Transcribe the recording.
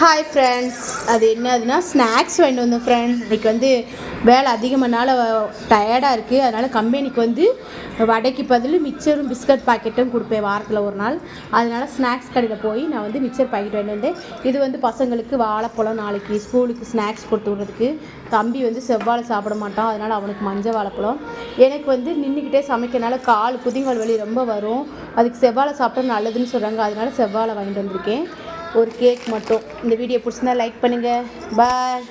Hi friends அது என்னதுன்னா snacks வாங்கிட்டு வந்தோம் ஃப்ரெண்ட் இன்னைக்கு வந்து வேலை அதிகமானால டயர்டாக இருக்குது அதனால் கம்பெனிக்கு வந்து வடைக்கு பதில் மிச்சரும் பிஸ்கட் பாக்கெட்டும் கொடுப்பேன் வாரத்தில் ஒரு நாள். அதனால் ஸ்நாக்ஸ் கடையில் போய் நான் வந்து மிச்சர் பாக்கெட் வாங்கிட்டு வந்தேன். இது வந்து பசங்களுக்கு வாழைப்பழம் நாளைக்கு ஸ்கூலுக்கு ஸ்நாக்ஸ் கொடுத்து விட்றதுக்கு. தம்பி வந்து செவ்வாழை சாப்பிட மாட்டான். அதனால் அவனுக்கு மஞ்சள் வாழைப்பழம். எனக்கு வந்து நின்றுக்கிட்டே சமைக்கிறனால கால் குதிங்கால் வலி ரொம்ப வரும். அதுக்கு செவ்வாழை சாப்பிட்டா நல்லதுன்னு சொல்கிறாங்க அதனால் செவ்வாழை வாங்கிட்டு வந்திருக்கேன். ஒரு கேக் மட்டும். இந்த வீடியோ பிடிச்சிருந்தா லைக் பண்ணுங்கள் பாய்